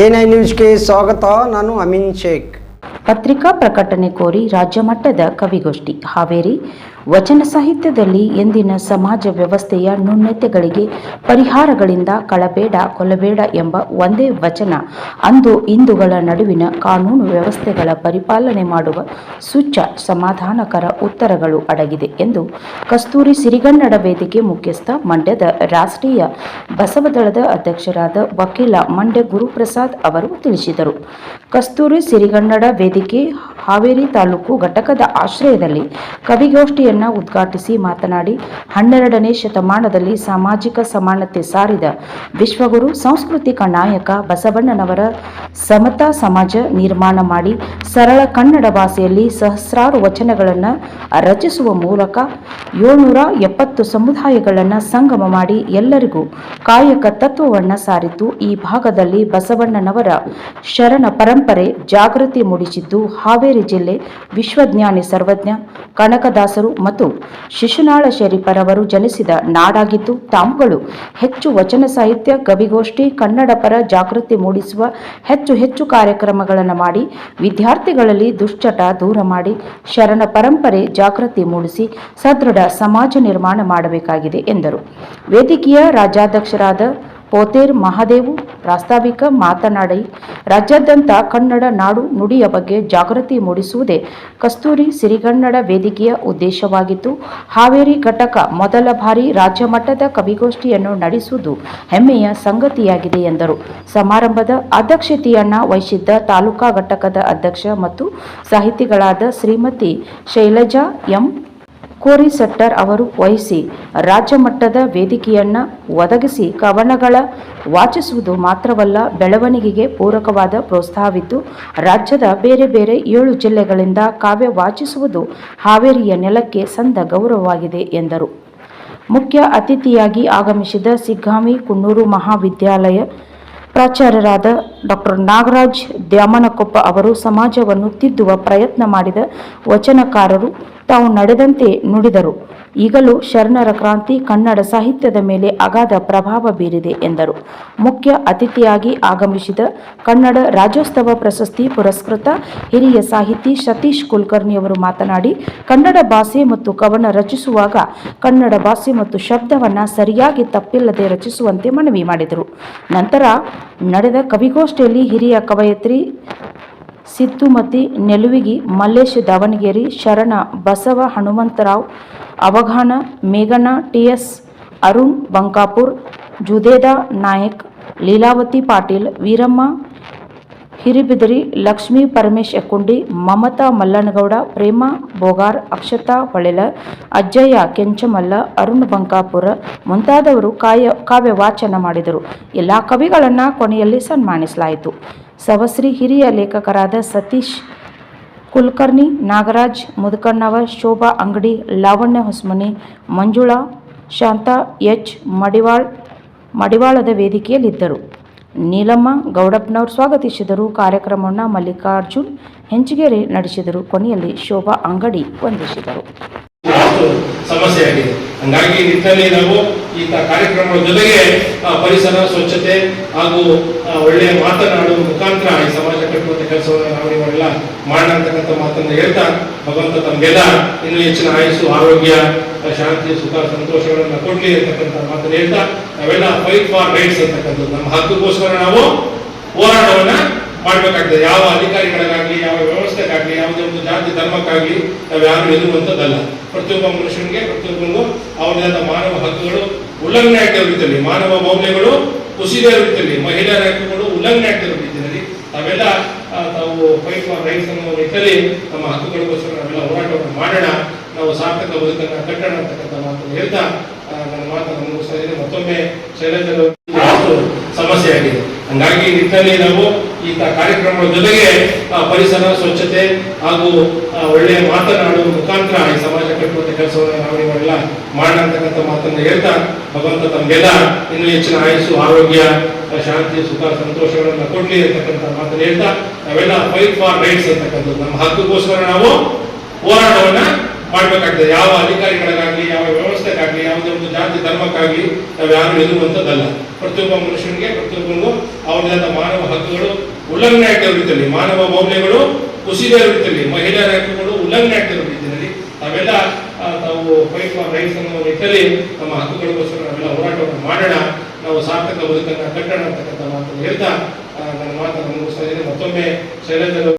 NI ನ್ಯೂಸ್ಗೆ ಸ್ವಾಗತ ನಾನು ಅಮಿನ್ ಶೇಖ್. ಪತ್ರಿಕಾ ಪ್ರಕಟಣೆ ಕೋರಿ ರಾಜ್ಯ ಮಟ್ಟದ ಕವಿಗೋಷ್ಠಿ ಹಾವೇರಿ ವಚನ ಸಾಹಿತ್ಯದಲ್ಲಿ ಎಂದಿನ ಸಮಾಜ ವ್ಯವಸ್ಥೆಯ ನ್ಯೂನತೆಗಳಿಗೆ ಪರಿಹಾರಗಳಿಂದ ಕಳಬೇಡ ಕೊಲಬೇಡ ಎಂಬ ಒಂದೇ ವಚನ, ಅಂದು ಇಂದುಗಳ ನಡುವಿನ ಕಾನೂನು ವ್ಯವಸ್ಥೆಗಳ ಪರಿಪಾಲನೆ ಮಾಡುವ ಸುಚ್ಚ ಸಮಾಧಾನಕರ ಉತ್ತರಗಳು ಅಡಗಿದೆ ಎಂದು ಕಸ್ತೂರಿ ಸಿರಿಗನ್ನಡ ವೇದಿಕೆ ಮುಖ್ಯಸ್ಥ ಮಂಡ್ಯದ ರಾಷ್ಟ್ರೀಯ ಬಸವದಳದ ಅಧ್ಯಕ್ಷರಾದ ವಕೀಲ ಮಂಡ್ಯ ಗುರುಪ್ರಸಾದ್ ಅವರು ತಿಳಿಸಿದರು. ಕಸ್ತೂರಿ ಸಿರಿಗನ್ನಡ ವೇದಿಕೆ ಹಾವೇರಿ ತಾಲೂಕು ಘಟಕದ ಆಶ್ರಯದಲ್ಲಿ ಕವಿಗೋಷ್ಠಿಯನ್ನ ಉದ್ಘಾಟಿಸಿ ಮಾತನಾಡಿ, ಹನ್ನೆರಡನೇ ಶತಮಾನದಲ್ಲಿ ಸಾಮಾಜಿಕ ಸಮಾನತೆ ಸಾರಿದ ವಿಶ್ವಗುರು, ಸಾಂಸ್ಕೃತಿಕ ನಾಯಕ ಬಸವಣ್ಣನವರ ಸಮತಾ ಸಮಾಜ ನಿರ್ಮಾಣ ಮಾಡಿ ಸರಳ ಕನ್ನಡ ಭಾಷೆಯಲ್ಲಿ ಸಹಸ್ರಾರು ವಚನಗಳನ್ನು ರಚಿಸುವ ಮೂಲಕ ಏಳ್ನೂರ ಎಪ್ಪತ್ತು ಸಮುದಾಯಗಳನ್ನು ಸಂಗಮ ಮಾಡಿ ಎಲ್ಲರಿಗೂ ಕಾಯಕ ತತ್ವವನ್ನು ಸಾರಿದ್ದು ಈ ಭಾಗದಲ್ಲಿ ಬಸವಣ್ಣನವರ ಶರಣ ಪರಂಪರೆ ಜಾಗೃತಿ ಮೂಡಿಸಿದ್ದು ಹಾವೇರಿ ಜಿಲ್ಲೆ ವಿಶ್ವಜ್ಞಾನಿ ಸರ್ವಜ್ಞ, ಕನಕದಾಸರು ಮತ್ತು ಶಿಶುನಾಳ ಶರೀಫರವರು ಜನಿಸಿದ ನಾಡಾಗಿದ್ದು, ತಾವುಗಳು ಹೆಚ್ಚು ವಚನ ಸಾಹಿತ್ಯ, ಕವಿಗೋಷ್ಠಿ ಕನ್ನಡ ಪರ ಜಾಗೃತಿ ಮೂಡಿಸುವ ಹೆಚ್ಚು ಹೆಚ್ಚು ಕಾರ್ಯಕ್ರಮಗಳನ್ನು ಮಾಡಿ, ವಿದ್ಯಾರ್ಥಿಗಳಲ್ಲಿ ದುಶ್ಚಟ ದೂರ ಮಾಡಿ, ಶರಣ ಪರಂಪರೆ ಜಾಗೃತಿ ಮೂಡಿಸಿ, ಸದೃಢ ಸಮಾಜ ನಿರ್ಮಾಣ ಮಾಡಬೇಕಾಗಿದೆ ಎಂದರು. ವೇದಿಕೆಯ ರಾಜ್ಯಾಧ್ಯಕ್ಷರಾದ ಪೋತೇರ್ ಮಹಾದೇವು ಪ್ರಾಸ್ತಾವಿಕ ಮಾತನಾಡಿ, ರಾಜ್ಯಾದ್ಯಂತ ಕನ್ನಡ ನಾಡು ನುಡಿಯ ಬಗ್ಗೆ ಜಾಗೃತಿ ಮೂಡಿಸುವುದೇ ಕಸ್ತೂರಿ ಸಿರಿಗನ್ನಡ ವೇದಿಕೆಯ ಉದ್ದೇಶವಾಗಿತ್ತು ಹಾವೇರಿ ಘಟಕ ಮೊದಲ ಬಾರಿ ರಾಜ್ಯ ಮಟ್ಟದ ಕವಿಗೋಷ್ಠಿಯನ್ನು ನಡೆಸುವುದು ಹೆಮ್ಮೆಯ ಸಂಗತಿಯಾಗಿದೆ ಎಂದರು. ಸಮಾರಂಭದ ಅಧ್ಯಕ್ಷತೆಯನ್ನ ವಹಿಸಿದ್ದ ತಾಲೂಕಾ ಘಟಕದ ಅಧ್ಯಕ್ಷ ಮತ್ತು ಸಾಹಿತಿಗಳಾದ ಶ್ರೀಮತಿ ಶೈಲಜಾ ಎಂ. ಕೋರಿಸೆಟ್ಟರ್ ಅವರು ವಹಿಸಿ ರಾಜ್ಯ ಮಟ್ಟದ ವೇದಿಕೆಯನ್ನ ಒದಗಿಸಿ ಕವನಗಳ ವಾಚಿಸುವುದು ಮಾತ್ರವಲ್ಲ, ಬೆಳವಣಿಗೆಗೆ ಪೂರಕವಾದ ಪ್ರೋತ್ಸಾಹವಿದ್ದು, ರಾಜ್ಯದ ಬೇರೆ ಬೇರೆ ಏಳು ಜಿಲ್ಲೆಗಳಿಂದ ಕಾವ್ಯ ವಾಚಿಸುವುದು ಹಾವೇರಿಯ ನೆಲಕ್ಕೆ ಸಂದ ಗೌರವವಾಗಿದೆ ಎಂದರು. ಮುಖ್ಯ ಅತಿಥಿಯಾಗಿ ಆಗಮಿಸಿದ ಸಿಗ್ಗಾಮಿ ಕುನ್ನೂರು ಮಹಾವಿದ್ಯಾಲಯ ಪ್ರಾಚಾರ್ಯರಾದ ಡಾಕ್ಟರ್ ನಾಗರಾಜ್ ದ್ಯಾಮನಕೊಪ್ಪ ಅವರು ಸಮಾಜವನ್ನು ತಿದ್ದುವ ಪ್ರಯತ್ನ ಮಾಡಿದ ವಚನಕಾರರು ತಾವು ನಡೆದಂತೆ ನುಡಿದರು. ಈಗಲೂ ಶರಣರ ಕ್ರಾಂತಿ ಕನ್ನಡ ಸಾಹಿತ್ಯದ ಮೇಲೆ ಅಗಾಧ ಪ್ರಭಾವ ಬೀರಿದೆ ಎಂದರು. ಮುಖ್ಯ ಅತಿಥಿಯಾಗಿ ಆಗಮಿಸಿದ ಕನ್ನಡ ರಾಜ್ಯೋತ್ಸವ ಪ್ರಶಸ್ತಿ ಪುರಸ್ಕೃತ ಹಿರಿಯ ಸಾಹಿತಿ ಸತೀಶ್ ಕುಲಕರ್ಣಿಯವರು ಮಾತನಾಡಿ, ಕನ್ನಡ ಭಾಷೆ ಮತ್ತು ಕವನ ರಚಿಸುವಾಗ ಕನ್ನಡ ಭಾಷೆ ಮತ್ತು ಶಬ್ದವನ್ನು ಸರಿಯಾಗಿ ತಪ್ಪಿಲ್ಲದೆ ರಚಿಸುವಂತೆ ಮನವಿ ಮಾಡಿದರು. ನಂತರ ನಡೆದ ಕವಿಗೋಷ್ಠಿಯಲ್ಲಿ ಹಿರಿಯ ಕವಯತ್ರಿ ಸಿದ್ದುಮತಿ ನೆಲುವಿಗಿ, ಮಲ್ಲೇಶ್ ದಾವಣಗೆರೆ, ಶರಣ ಬಸವ ಹನುಮಂತರಾವ್ ಅವಘಾನ, ಮೇಘನಾ, ಟಿಎಸ್ ಅರುಣ್, ಬಂಕಾಪುರ್, ಜುದೇದಾ ನಾಯಕ್, ಲೀಲಾವತಿ ಪಾಟೀಲ್, ವೀರಮ್ಮ, ಹಿರಿಬಿದರಿ, ಲಕ್ಷ್ಮೀ ಪರಮೇಶ್ ಎಕ್ಕುಂಡಿ, ಮಮತಾ ಮಲ್ಲನಗೌಡ, ಪ್ರೇಮ ಬೋಗಾರ್, ಅಕ್ಷತಾ ಹೊಳೆಲ, ಅಜ್ಜಯ್ಯ ಕೆಂಚಮಲ್ಲ, ಅರುಣ್ ಬಂಕಾಪುರ ಮುಂತಾದವರು ಕಾಯ ಕಾವ್ಯ ವಾಚನ ಮಾಡಿದರು. ಎಲ್ಲ ಕವಿಗಳನ್ನು ಕೊನೆಯಲ್ಲಿ ಸನ್ಮಾನಿಸಲಾಯಿತು. ಸವಸ್ರಿ ಹಿರಿಯ ಲೇಖಕರಾದ ಸತೀಶ್ ಕುಲಕರ್ಣಿ, ನಾಗರಾಜ್, ಮುದುಕಣ್ಣವ, ಶೋಭಾ ಅಂಗಡಿ, ಲಾವಣ್ಯ ಹೊಸಮನಿ, ಮಂಜುಳಾ, ಶಾಂತಾ, ಎಚ್, ಮಡಿವಾಳ್, ಮಡಿವಾಳದ ವೇದಿಕೆಯಲ್ಲಿದ್ದರು. ನೀಲಮ್ಮ, ಗೌಡಪ್ಪನವರು ಸ್ವಾಗತಿಸಿದರು. ಕಾರ್ಯಕ್ರಮವನ್ನು ಮಲ್ಲಿಕಾರ್ಜುನ್ ಹೆಂಚಿಗೆರೆ ನಡೆಸಿದರು. ಕೊನೆಯಲ್ಲಿ ಶೋಭಾ ಅಂಗಡಿ ವಂದಿಸಿದರು. ಸಮಸ್ಯೆ ಆಗಿದೆ. ಹಂಗಾಗಿ ನಾವು ಈ ಕಾರ್ಯಕ್ರಮದ ಜೊತೆಗೆ ಪರಿಸರ, ಸ್ವಚ್ಛತೆ ಹಾಗೂ ಒಳ್ಳೆಯ ಮಾತನಾಡುವ ಮುಖಾಂತರ ಈ ಸಮಾಜ ಕಟ್ಟುವಂತ ಕೆಲಸವನ್ನು ನಾವು ಇವರೆಲ್ಲ ಅಂತಕ್ಕಂಥ ಮಾತನ್ನು ಹೇಳ್ತಾ, ಭಗವಂತ ತಮಗೆಲ್ಲ ಇನ್ನೂ ಹೆಚ್ಚಿನ ಆಯಸ್ಸು, ಆರೋಗ್ಯ, ಶಾಂತಿ, ಸುಖ, ಸಂತೋಷಗಳನ್ನ ಕೊಡ್ಲಿ ಅಂತಕ್ಕಂಥ ಮಾತನ್ನು ಹೇಳ್ತಾ, ನಾವೆಲ್ಲ ಫೈಟ್ ಫಾರ್ ರೈಟ್ಸ್ ಅಂತಕ್ಕಂಥದ್ದು. ನಮ್ಮ ಹಕ್ಕುಗೋಸ್ಕರ ನಾವು ಹೋರಾಟವನ್ನ ಮಾಡಬೇಕಾಗ್ತದೆ. ಯಾವ ಅಧಿಕಾರಿಗಳಿಗಾಗಲಿ, ಯಾವ ವ್ಯವಸ್ಥೆಗಾಗಲಿ, ಯಾವುದೇ ಒಂದು ಜಾತಿ ಧರ್ಮಕ್ಕಾಗಲಿ ನಾವು ಯಾರು ಎದುರುವಂಥದ್ದಲ್ಲ. ಪ್ರತಿಯೊಬ್ಬ ಮನುಷ್ಯನಿಗೆ ಪ್ರತಿಯೊಬ್ಬರಿಗೂ ಅವರದಾದ ಮಾನವ ಹಕ್ಕುಗಳು ಉಲ್ಲಂಘನೆ ಆಗ್ತಿರೋ ರೀತಿಯಲ್ಲಿ ಮಾನವ ಮೌಲ್ಯಗಳು ಕುಸಿದೇ ರೀತಿಯಲ್ಲಿ ಮಹಿಳೆಯರ ಹಕ್ಕುಗಳು ಉಲ್ಲಂಘನೆ ಆಗ್ತಿರೋ ರೀತಿಯಲ್ಲಿ ತಾವೆಲ್ಲ ಆ, ತಾವು ಫೈಟ್ ರೈಟ್ಸ್ ಅನ್ನೋ ನಿಟ್ಟಿನಲ್ಲಿ ನಮ್ಮ ಹಕ್ಕುಗಳಿಗೋಸ್ಕರ ನಾವೆಲ್ಲ ಹೋರಾಟವನ್ನು ಮಾಡೋಣ. ನಾವು ಸಾರ್ಥಕ ಬದುಕನ್ನ ಕಟ್ಟೋಣ ಅಂತಕ್ಕಂಥ ಮಾತನ್ನು ಹೇಳ್ತಾ ನನ್ನ ಮಾತನ್ನು ಮುಗಿಸ್ತಾ ಇದ್ದೀನಿ. ಮತ್ತೊಮ್ಮೆ ಶೈಲೇಂದ್ರ ಸಮಸ್ಯೆ ಆಗಿದೆ. ಹಂಗಾಗಿ ನಿಟ್ಟಿನಲ್ಲಿ ನಾವು ತ- ಕಾರ್ಯಕ್ರಮಗಳ ಜೊತೆಗೆ ಪರಿಸರ, ಸ್ವಚ್ಛತೆ ಹಾಗೂ ಒಳ್ಳೆಯ ಮಾತನಾಡುವ ಮುಖಾಂತರ ಈ ಸಮಾಜ ಕಟ್ಟುವಂತ ಕೆಲಸವನ್ನು ನಾವು ಅಂತಕ್ಕಂಥ ಮಾತನ್ನು ಹೇಳ್ತಾ, ಭಗವಂತ ತಮಗೆಲ್ಲ ಇನ್ನೂ ಹೆಚ್ಚಿನ ಆಯಸ್ಸು, ಆರೋಗ್ಯ, ಶಾಂತಿ, ಸುಖ, ಸಂತೋಷಗಳನ್ನ ಕೊಡ್ಲಿ ಅಂತಕ್ಕಂಥ ಮಾತನ್ನು ಹೇಳ್ತಾ, ನಾವೆಲ್ಲ ಫೈಟ್ ಫಾರ್ ರೈಟ್ಸ್ ಅಂತಕ್ಕಂಥದ್ದು. ನಮ್ಮ ಹಕ್ಕುಗೋಸ್ಕರ ನಾವು ಹೋರಾಟವನ್ನ ಮಾಡ್ಬೇಕಾಗ್ತದೆ. ಯಾವ ಅಧಿಕಾರಿಗಳಿಗಾಗಲಿ, ಯಾವ ವ್ಯವಸ್ಥೆಗಾಗಲಿ ಯಾವುದೇ ಒಂದು ಜಾತಿ ಧರ್ಮಕ್ಕಾಗಲಿ ನಾವು ಯಾರು ಎದುರುವಂಥದ್ದಲ್ಲ. ಪ್ರತಿಯೊಬ್ಬ ಮನುಷ್ಯನಿಗೆ, ಪ್ರತಿಯೊಬ್ಬನಿಗೂ ಅವ್ರದ್ದಾದ ಮಾನವ ಹಕ್ಕುಗಳು ಉಲ್ಲಂಘನೆ ಆಗ್ತಾ ರೀತಿಯಲ್ಲಿ ಮಾನವ ಮೌಲ್ಯಗಳು ಕುಸಿದೇ ಇರುತ್ತಲ್ಲಿ ಮಹಿಳೆಯರ ಹಕ್ಕುಗಳು ಉಲ್ಲಂಘನೆ ಆಗ್ತಿರೋ ರೀತಿಯಲ್ಲಿ ನಾವೆಲ್ಲ ನಾವು ತಾವು ಫೈಟ್ ಫಾರ್ ರೈಟ್ಸ್ ಅನ್ನೋ ನಿಟ್ಟಲ್ಲಿ ನಮ್ಮ ಹಕ್ಕುಗಳಿಗೋಸ್ಕರ ನಾವೆಲ್ಲ ಹೋರಾಟವನ್ನು ಮಾಡೋಣ. ನಾವು ಸಾರ್ಥಕ, ಬದುಕನ್ನು ಕಟ್ಟೋಣ ಅಂತಕ್ಕಂಥ ಮಾತನ್ನು ಹೇಳ್ತಾ ನನ್ನ ಮಾತನ್ನು ಮುಗಿಸ್ತಾ ಇದ್ದೀನಿ. ಮತ್ತೊಮ್ಮೆ ಶೈಲೇಂದ್ರ